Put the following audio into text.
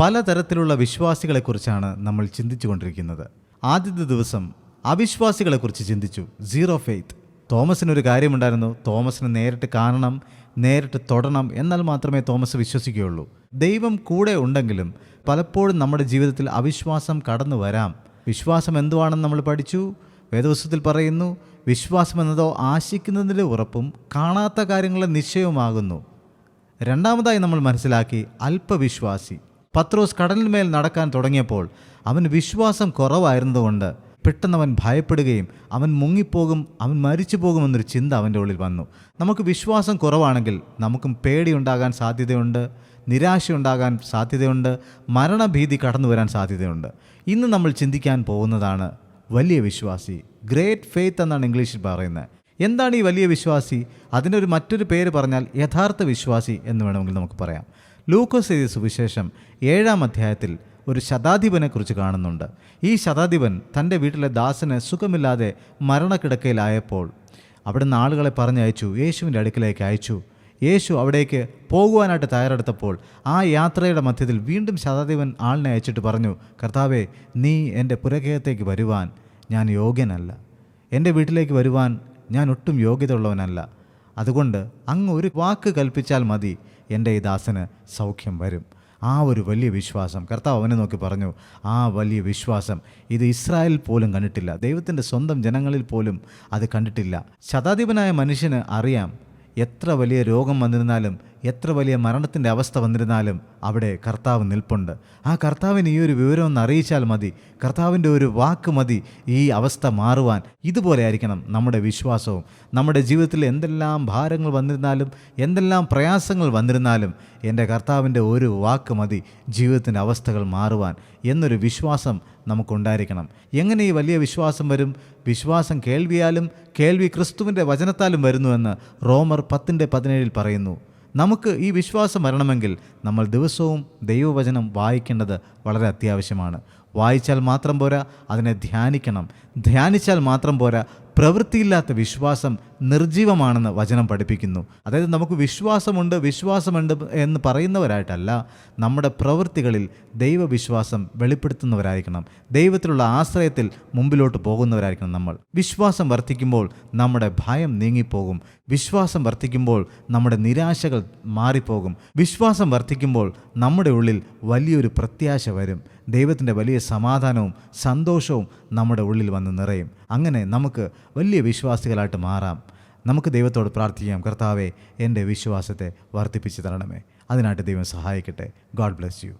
പലതരത്തിലുള്ള വിശ്വാസികളെക്കുറിച്ചാണ് നമ്മൾ ചിന്തിച്ചുകൊണ്ടിരിക്കുന്നത്. ആദ്യത്തെ ദിവസം അവിശ്വാസികളെക്കുറിച്ച് ചിന്തിച്ചു. സീറോ ഫെയ്ത്ത് തോമസിനൊരു കാര്യമുണ്ടായിരുന്നു. തോമസിനെ നേരിട്ട് കാണണം നേരിട്ട് തൊടണം എന്നാൽ മാത്രമേ തോമസ് വിശ്വസിക്കുകയുള്ളൂ. ദൈവം കൂടെ ഉണ്ടെങ്കിലും പലപ്പോഴും നമ്മുടെ ജീവിതത്തിൽ അവിശ്വാസം കടന്നു വരാം. വിശ്വാസം എന്തുവാണെന്ന് നമ്മൾ പഠിച്ചു. വേദവസ്തുത്തിൽ പറയുന്നു വിശ്വാസം എന്നതോ ആശിക്കുന്നതിന്റെ ഉറപ്പും കാണാത്ത കാര്യങ്ങളെ നിശ്ചയവുമാകുന്നു. രണ്ടാമതായി നമ്മൾ മനസ്സിലാക്കി അല്പവിശ്വാസി. പത്രോസ് കടലിന്മേൽ നടക്കാൻ തുടങ്ങിയപ്പോൾ അവന് വിശ്വാസം കുറവായിരുന്നതുകൊണ്ട് പെട്ടെന്ന് അവൻ ഭയപ്പെടുകയും അവൻ മുങ്ങിപ്പോകും അവൻ മരിച്ചു പോകുമെന്നൊരു ചിന്ത അവന്റെ ഉള്ളിൽ വന്നു. നമുക്ക് വിശ്വാസം കുറവാണെങ്കിൽ നമുക്കും പേടിയുണ്ടാകാൻ സാധ്യതയുണ്ട് നിരാശയുണ്ടാകാൻ സാധ്യതയുണ്ട് മരണഭീതി കടന്നു വരാൻ സാധ്യതയുണ്ട്. ഇന്ന് നമ്മൾ ചിന്തിക്കാൻ പോകുന്നതാണ് വലിയ വിശ്വാസി ഗ്രേറ്റ് ഫെയ്ത്ത് എന്നാണ് ഇംഗ്ലീഷിൽ പറയുന്നത്. എന്താണ് ഈ വലിയ വിശ്വാസി? അതിനൊരു മറ്റൊരു പേര് പറഞ്ഞാൽ യഥാർത്ഥ വിശ്വാസി എന്ന് വേണമെങ്കിൽ നമുക്ക് പറയാം. ലൂക്കോസ് എഴുതിയ സുവിശേഷം ഏഴാം അധ്യായത്തിൽ ഒരു ശതാധിപനെക്കുറിച്ച് കാണുന്നുണ്ട്. ഈ ശതാധിപൻ തന്റെ വീട്ടിലെ ദാസന് സുഖമില്ലാതെ മരണക്കിടക്കയിലായപ്പോൾ അവിടുന്ന് ആളുകളെ പറഞ്ഞയച്ചു യേശുവിന്റെ അടുക്കിലേക്ക് അയച്ചു. യേശു അവിടേക്ക് പോകുവാനായിട്ട് തയ്യാറെടുത്തപ്പോൾ ആ യാത്രയുടെ മധ്യത്തിൽ വീണ്ടും ശതാധിപൻ ആളിനെ അയച്ചിട്ട് പറഞ്ഞു കർത്താവെ നീ എന്റെ പുരകയത്തേക്ക് വരുവാൻ ഞാൻ യോഗ്യനല്ല. എന്റെ വീട്ടിലേക്ക് വരുവാൻ ഞാൻ ഒട്ടും യോഗ്യത ഉള്ളവനല്ല അതുകൊണ്ട് അങ്ങ് ഒരു വാക്ക് കൽപ്പിച്ചാൽ മതി. എന്റെ ഈ ദാസന് സൗഖ്യം വരും. ആ ഒരു വലിയ വിശ്വാസം കർത്താവ് അവനെ നോക്കി പറഞ്ഞു ആ വലിയ വിശ്വാസം ഇത് ഇസ്രായേൽ പോലും കണ്ടിട്ടില്ല. ദൈവത്തിന്റെ സ്വന്തം ജനങ്ങളിൽ പോലും അത് കണ്ടിട്ടില്ല. ശതാധിപനായ മനുഷ്യന് അറിയാം എത്ര വലിയ രോഗം വന്നിരുന്നാലും എത്ര വലിയ മരണത്തിന്റെ അവസ്ഥ വന്നിരുന്നാലും അവിടെ കർത്താവ് നിൽപ്പുണ്ട്. ആ കർത്താവിന് ഈ ഒരു വിവരം ഒന്ന് അറിയിച്ചാൽ മതി. കർത്താവിന്റെ ഒരു വാക്ക് മതി ഈ അവസ്ഥ മാറുവാൻ. ഇതുപോലെ ആയിരിക്കണം നമ്മുടെ വിശ്വാസവും. നമ്മുടെ ജീവിതത്തിൽ എന്തെല്ലാം ഭാരങ്ങൾ വന്നിരുന്നാലും എന്തെല്ലാം പ്രയാസങ്ങൾ വന്നിരുന്നാലും എന്റെ കർത്താവിന്റെ ഒരു വാക്ക് മതി ജീവിതത്തിന്റെ അവസ്ഥകൾ മാറുവാൻ എന്നൊരു വിശ്വാസം നമുക്കുണ്ടായിരിക്കണം. എങ്ങനെ ഈ വലിയ വിശ്വാസം വരും? വിശ്വാസം കേൾവിയാലും കേൾവി ക്രിസ്തുവിന്റെ വചനത്താലും വരുന്നുവെന്ന് റോമർ പത്തിന്റെ പതിനേഴിൽ പറയുന്നു നമുക്ക് ഈ വിശ്വാസം വരണമെങ്കിൽ നമ്മൾ ദിവസവും ദൈവവചനം വായിക്കേണ്ടത് വളരെ അത്യാവശ്യമാണ്. വായിച്ചാൽ മാത്രം പോരാ അതിനെ ധ്യാനിക്കണം. ധ്യാനിച്ചാൽ മാത്രം പോരാ പ്രവൃത്തിയില്ലാത്ത വിശ്വാസം നിർജീവമാണെന്ന് വചനം പഠിപ്പിക്കുന്നു. അതായത് നമുക്ക് വിശ്വാസമുണ്ട് വിശ്വാസമുണ്ട് എന്ന് പറയുന്നവരായിട്ടല്ല നമ്മുടെ പ്രവൃത്തികളിൽ ദൈവവിശ്വാസം വെളിപ്പെടുത്തുന്നവരായിരിക്കണം. ദൈവത്തിലുള്ള ആശ്രയത്തിൽ മുമ്പിലോട്ട് പോകുന്നവരായിരിക്കണം നമ്മൾ. വിശ്വാസം വർദ്ധിക്കുമ്പോൾ നമ്മുടെ ഭയം നീങ്ങിപ്പോകും. വിശ്വാസം വർദ്ധിക്കുമ്പോൾ നമ്മുടെ നിരാശകൾ മാറിപ്പോകും. വിശ്വാസം വർദ്ധിക്കുമ്പോൾ നമ്മുടെ ഉള്ളിൽ വലിയൊരു പ്രത്യാശ വരും. ദൈവത്തിന്റെ വലിയ സമാധാനവും സന്തോഷവും നമ്മുടെ ഉള്ളിൽ വന്ന് നിറയും. അങ്ങനെ നമുക്ക് വലിയ വിശ്വാസികളായിട്ട് മാറാം. നമുക്ക് ദൈവത്തോട് പ്രാർത്ഥിക്കാം. കർത്താവെ എന്റെ വിശ്വാസത്തെ വർദ്ധിപ്പിച്ചു തരണമേ. അതിനായിട്ട് ദൈവം സഹായിക്കട്ടെ. God bless you.